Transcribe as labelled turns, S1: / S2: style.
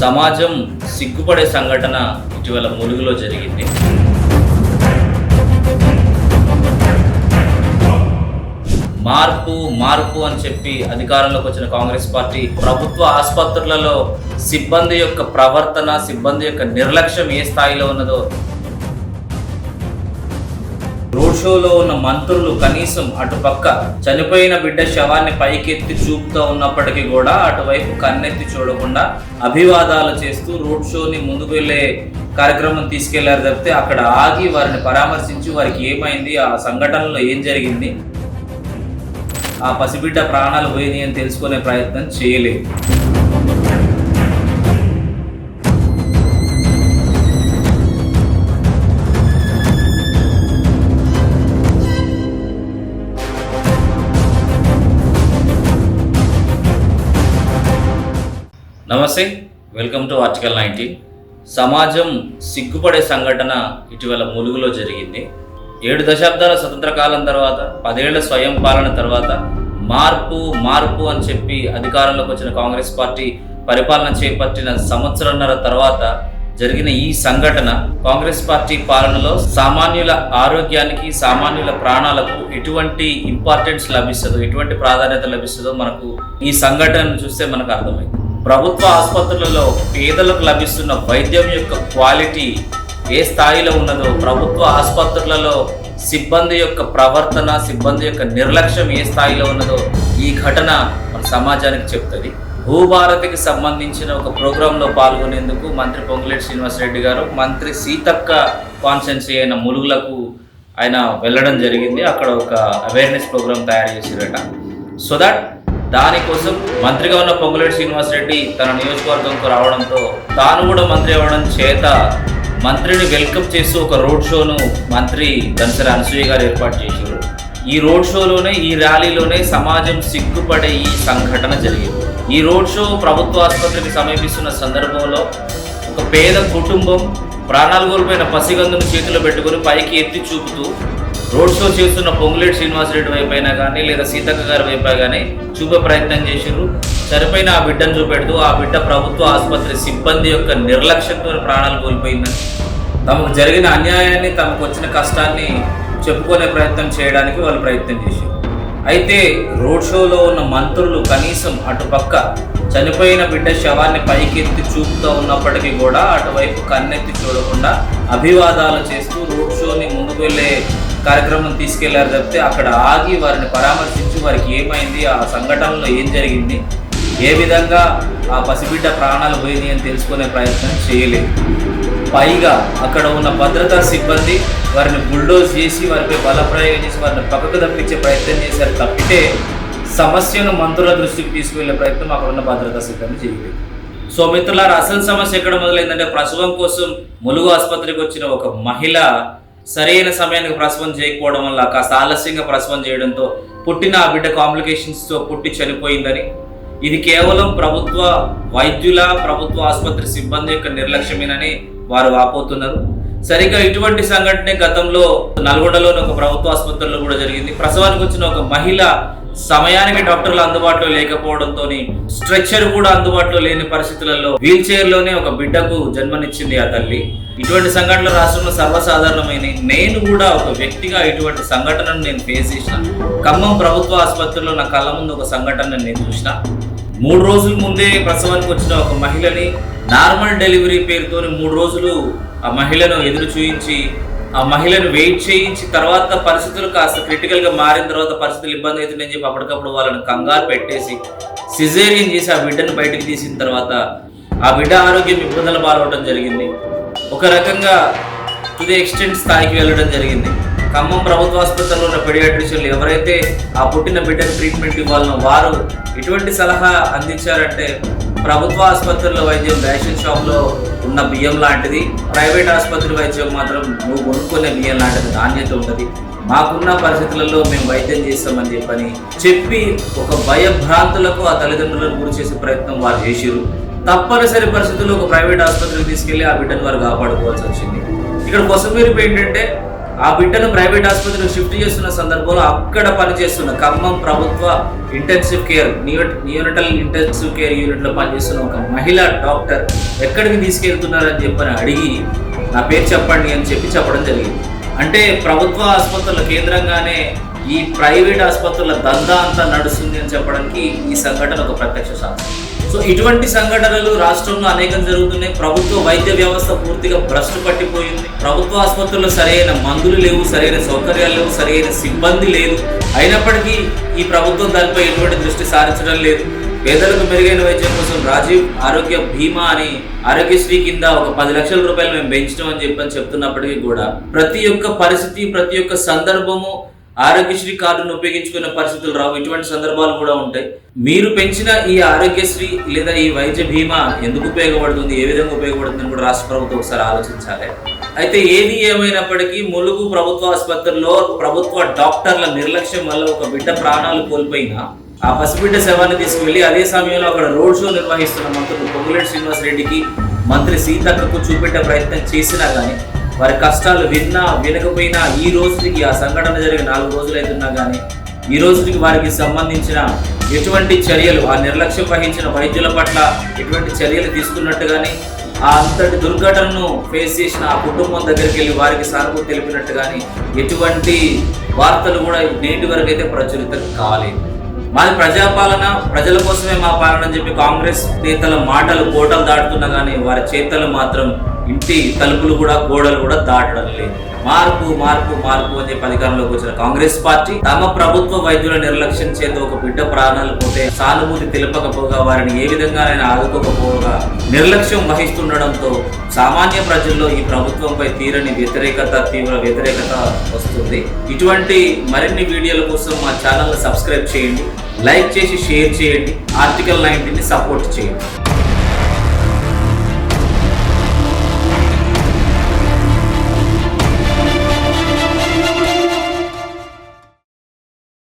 S1: సమాజం సిగ్గుపడే సంఘటన ఇటీవల ములుగులో జరిగింది. మార్పు మార్పు అని చెప్పి అధికారంలోకి వచ్చిన కాంగ్రెస్ పార్టీ ప్రభుత్వ ఆసుపత్రులలో సిబ్బంది యొక్క ప్రవర్తన సిబ్బంది యొక్క నిర్లక్ష్యం ఏ స్థాయిలో ఉన్నదో రోడ్ షోలో ఉన్న మంత్రులు కనీసం అటుపక్క చనిపోయిన బిడ్డ శవాన్ని పైకెత్తి చూపుతూ ఉన్నప్పటికీ కూడా అటువైపు కన్నెత్తి చూడకుండా అభివాదాలు చేస్తూ రోడ్ షోని ముందుకు వెళ్ళే కార్యక్రమం తీసుకెళ్ళారు తప్పితే అక్కడ ఆగి వారిని పరామర్శించి వారికి ఏమైంది ఆ సంఘటనలో ఏం జరిగింది ఆ పసిబిడ్డ ప్రాణాలు పోయింది అని తెలుసుకునే ప్రయత్నం చేయలేదు. నమస్తే వెల్కమ్ టు ఆర్టికల్ నైన్టీన్ సమాజం సిగ్గుపడే సంఘటన ఇటీవల ములుగులో జరిగింది. ఏడు దశాబ్దాల స్వతంత్ర కాలం తర్వాత పదేళ్ళ స్వయం పాలన తర్వాత మార్పు మార్పు అని చెప్పి అధికారంలోకి వచ్చిన కాంగ్రెస్ పార్టీ పరిపాలన చేపట్టిన సంవత్సరంన్నర తర్వాత జరిగిన ఈ సంఘటన కాంగ్రెస్ పార్టీ పాలనలో సామాన్యుల ఆరోగ్యానికి సామాన్యుల ప్రాణాలకు ఎటువంటి ఇంపార్టెన్స్ లభిస్తుందో ఎటువంటి ప్రాధాన్యత లభిస్తుందో మనకు ఈ సంఘటనను చూస్తే మనకు అర్థమైంది. ప్రభుత్వ ఆసుపత్రులలో పేదలకు లభిస్తున్న వైద్యం యొక్క క్వాలిటీ ఏ స్థాయిలో ఉన్నదో ప్రభుత్వ ఆసుపత్రులలో సిబ్బంది యొక్క ప్రవర్తన సిబ్బంది యొక్క నిర్లక్ష్యం ఏ స్థాయిలో ఉన్నదో ఈ ఘటన మన సమాజానికి చెప్తుంది. భూభారతికి సంబంధించిన ఒక ప్రోగ్రాంలో పాల్గొనేందుకు మంత్రి పొంగులేటి శ్రీనివాసరెడ్డి గారు మంత్రి సీతక్క కాన్సెన్సీ అయిన ములుగులకు ఆయన వెళ్ళడం జరిగింది. అక్కడ ఒక అవేర్నెస్ ప్రోగ్రామ్ తయారు చేసిరట. సో దట్ దానికోసం మంత్రిగా ఉన్న పొంగులేటి శ్రీనివాసరెడ్డి తన నియోజకవర్గంకు రావడంతో తాను కూడా మంత్రి అవ్వడం చేత మంత్రిని వెల్కమ్ చేస్తూ ఒక రోడ్ షోను మంత్రి దనసరి అనసూయ గారు ఏర్పాటు చేశారు. ఈ రోడ్ షోలోనే ఈ ర్యాలీలోనే సమాజం సిగ్గుపడే ఈ సంఘటన జరిగింది. ఈ రోడ్ షో ప్రభుత్వ ఆసుపత్రికి సమీపిస్తున్న సందర్భంలో ఒక పేద కుటుంబం ప్రాణాలు కోల్పోయిన పసిగందును చేతిలో పెట్టుకుని పైకి ఎత్తి చూపుతూ రోడ్ షో చేస్తున్న పొంగులేటి శ్రీనివాసరెడ్డి వైపు అయినా కానీ లేదా సీతక్క గారి వైపు కానీ చూపే ప్రయత్నం చేసిర్రు చనిపోయిన ఆ బిడ్డను చూపెడుతూ ఆ బిడ్డ ప్రభుత్వ ఆసుపత్రి సిబ్బంది యొక్క నిర్లక్ష్యంతో ప్రాణాలు కోల్పోయిందని తమకు జరిగిన అన్యాయాన్ని తమకు వచ్చిన కష్టాన్ని చెప్పుకునే ప్రయత్నం చేయడానికి వాళ్ళు ప్రయత్నం చేశారు అయితే రోడ్ షోలో ఉన్న మంత్రులు కనీసం అటుపక్క చనిపోయిన బిడ్డ శవాన్ని పైకెత్తి చూపుతూ ఉన్నప్పటికీ కూడా అటువైపు కన్నెత్తి చూడకుండా అభివాదాలు చేస్తూ రోడ్ షోని ముందుకు వెళ్ళే కార్యక్రమం తీసుకెళ్ళారు తప్పితే అక్కడ ఆగి వారిని పరామర్శించి వారికి ఏమైంది ఆ సంఘటనలో ఏం జరిగింది ఏ విధంగా ఆ పసిబిడ్డ ప్రాణాలు పోయింది అని తెలుసుకునే ప్రయత్నం చేయలేదు. పైగా అక్కడ ఉన్న భద్రతా సిబ్బంది వారిని బుల్డోజ్ చేసి వారిపై బలప్రయోగం చేసి వారిని పక్కకు తప్పించే ప్రయత్నం చేశారు తప్పితే సమస్యను మంత్రుల దృష్టికి తీసుకువెళ్ళే ప్రయత్నం అక్కడ ఉన్న భద్రతా సిబ్బంది చేయలేదు. సో మిత్రులారా అసలు సమస్య ఎక్కడ మొదలైందంటే ప్రసవం కోసం ములుగు ఆసుపత్రికి వచ్చిన ఒక మహిళ సరైన సమయానికి ప్రసవం చేయకపోవడం వల్ల కాస్త ఆలస్యంగా ప్రసవం చేయడంతో పుట్టిన ఆ బిడ్డ కాంప్లికేషన్స్తో పుట్టి చనిపోయిందని. ఇది కేవలం ప్రభుత్వ వైద్యుల ప్రభుత్వ ఆసుపత్రి సిబ్బంది యొక్క నిర్లక్ష్యమేనని వారు వాపోతున్నారు. సరిగ్గా ఇటువంటి సంఘటనే గతంలో నల్గొండలోని ఒక ప్రభుత్వ ఆసుపత్రిలో కూడా జరిగింది. ప్రసవానికి వచ్చిన ఒక మహిళ సమయానికి డాక్టర్లు అందుబాటులో లేకపోవడంతో స్ట్రెచ్చర్ కూడా అందుబాటులో లేని పరిస్థితులలో వీల్ చైర్లోనే ఒక బిడ్డకు జన్మనిచ్చింది ఆ తల్లి. ఇటువంటి సంఘటనలు రాష్ట్రంలో సర్వసాధారణమైన నేను కూడా ఒక వ్యక్తిగా ఇటువంటి సంఘటనను నేను ఫేస్ చేసిన. ఖమ్మం ప్రభుత్వ ఆసుపత్రిలో నా కళ్ళ ముందు ఒక సంఘటన నేను చూసిన. మూడు రోజుల ముందే ప్రసవానికి వచ్చిన ఒక మహిళని నార్మల్ డెలివరీ పేరుతో మూడు రోజులు ఆ మహిళను ఎదురు చూయించి ఆ మహిళను వెయిట్ చేయించి తర్వాత పరిస్థితులు కాస్త క్రిటికల్గా మారిన తర్వాత పరిస్థితులు ఇబ్బంది అవుతుందని చెప్పి అప్పటికప్పుడు వాళ్ళని కంగారు పెట్టేసి సిజేరియన్ చేసి ఆ బిడ్డను బయటకు తీసిన తర్వాత ఆ బిడ్డ ఆరోగ్యం ఇబ్బందుల పాల్గొనడం జరిగింది. ఒక రకంగా తుది ఎక్స్టెంట్ స్థాయికి వెళ్ళడం జరిగింది. ఖమ్మం ప్రభుత్వ ఆసుపత్రిలో ఉన్న పెడియాట్రిషియన్లు ఎవరైతే ఆ పుట్టిన బిడ్డకు ట్రీట్మెంట్ ఇవ్వాలనో వారు ఎటువంటి సలహా అందించారంటే ప్రభుత్వ ఆసుపత్రిలో వైద్యం రేషన్ షాప్లో ఉన్న బియ్యం లాంటిది ప్రైవేట్ ఆసుపత్రి వైద్యం మాత్రం నువ్వు కొనుక్కునే బియ్యం లాంటిది నాణ్యత ఉంటుంది. మాకున్న పరిస్థితులలో మేము వైద్యం చేస్తామని చెప్పని చెప్పి ఒక భయభ్రాంతులకు ఆ తల్లిదండ్రులను గురి చేసే ప్రయత్నం వారు చేసిరు తప్పనిసరి పరిస్థితుల్లో ఒక ప్రైవేట్ ఆసుపత్రికి తీసుకెళ్ళి ఆ బిడ్డను వారు కాపాడుకోవాల్సి వచ్చింది. ఇక్కడ కొసమీరుపు ఏంటంటే ఆ బిడ్డను ప్రైవేట్ ఆసుపత్రికి షిఫ్ట్ చేస్తున్న సందర్భంలో అక్కడ పనిచేస్తున్న ఖమ్మం ప్రభుత్వ intensive care neonatal intensive care యూనిట్లో పనిచేస్తున్న ఒక మహిళా డాక్టర్ ఎక్కడికి తీసుకెళ్తున్నారని చెప్పని అడిగి నా పేరు చెప్పండి అని చెప్పి చెప్పడం జరిగింది. అంటే ప్రభుత్వ ఆసుపత్రుల కేంద్రంగానే ఈ ప్రైవేట్ ఆసుపత్రుల దందా అంతా నడుస్తుంది అని చెప్పడానికి ఈ సంఘటన ఒక ప్రత్యక్ష సాక్ష్యం సో ఇటువంటి సంఘటనలు రాష్ట్రంలో అనేకం జరుగుతున్నాయి. ప్రభుత్వ వైద్య వ్యవస్థ పూర్తిగా భ్రష్టు పట్టిపోయింది. ప్రభుత్వ ఆసుపత్రుల్లో సరైన మందులు లేవు సరైన సౌకర్యాలు లేవు సరైన సిబ్బంది లేదు. అయినప్పటికీ ఈ ప్రభుత్వం దానిపై ఎటువంటి దృష్టి సారించడం లేదు. పేదలకు మెరుగైన వైద్యం కోసం రాజీవ్ ఆరోగ్య బీమా అని ఆరోగ్యశ్రీ కింద ఒక పది లక్షల రూపాయలు మేము పెంచడం అని చెప్పని చెప్తున్నప్పటికీ కూడా ప్రతి ఒక్క పరిస్థితి ప్రతి ఒక్క సందర్భము ఆరోగ్యశ్రీ కార్డును ఉపయోగించుకునే పరిస్థితులు రావు. ఇటువంటి సందర్భాలు కూడా ఉంటాయి. మీరు పెంచిన ఈ ఆరోగ్యశ్రీ లేదా ఈ వైద్య బీమా ఎందుకు ఉపయోగపడుతుంది? ఏ విధంగా ఉపయోగపడుతుంది కూడా రాష్ట్ర ప్రభుత్వం ఒకసారి ఆలోచించాలి. అయితే ఏది ఏమైనప్పటికీ ములుగు ప్రభుత్వ ఆసుపత్రిలో ప్రభుత్వ డాక్టర్ల నిర్లక్ష్యం వల్ల ఒక బిడ్డ ప్రాణాలు కోల్పోయినా ఆ పసిబిడ్డ శవాన్ని తీసుకువెళ్ళి అదే సమయంలో అక్కడ రోడ్ షో నిర్వహిస్తున్న మంత్రులు పొంగులేటి శ్రీనివాస్ రెడ్డికి మంత్రి సీతక్కకు చూపెట్టే ప్రయత్నం చేసినా కానీ వారి కష్టాలు విన్నా వినకపోయినా ఈ రోజుకి ఆ సంఘటన జరిగిన నాలుగు రోజులు అవుతున్నా కానీ ఈ రోజుకి వారికి సంబంధించిన ఎటువంటి చర్యలు ఆ నిర్లక్ష్యం వహించిన వైద్యుల పట్ల ఎటువంటి చర్యలు తీసుకున్నట్టు కానీ ఆ అంతటి దుర్ఘటనను ఫేస్ చేసిన ఆ కుటుంబం దగ్గరికి వెళ్ళి వారికి సానుభూతి తెలిపినట్టు కానీ ఎటువంటి వార్తలు కూడా నేటి వరకు అయితే ప్రచురితం కాలేదు. మాది ప్రజాపాలన ప్రజల కోసమే మా పాలన అని చెప్పి కాంగ్రెస్ నేతల మాటలు కోటలు దాటుతున్నా కానీ వారి చేతలు మాత్రం ఇంటి తలుపులు కూడా గోడలు కూడా దాటడం లేదు. మార్పు మార్పు మార్పు అని చెప్పి అధికారంలోకి వచ్చిన కాంగ్రెస్ పార్టీ తమ ప్రభుత్వ వైద్యుల నిర్లక్ష్యం చేత ఒక బిడ్డ ప్రాణాలు పోతే సానుభూతి తెలపకపోగా వారిని ఏ విధంగానైనా ఆదుకోకపోగా నిర్లక్ష్యం వహిస్తుండడంతో సామాన్య ప్రజల్లో ఈ ప్రభుత్వంపై తీరని వ్యతిరేకత తీవ్ర వ్యతిరేకత వస్తుంది. ఇటువంటి మరిన్ని వీడియోల కోసం మా ఛానల్ సబ్స్క్రైబ్ చేయండి లైక్ చేసి షేర్ చేయండి ఆర్టికల్ నైన్టీని సపోర్ట్ చేయండి.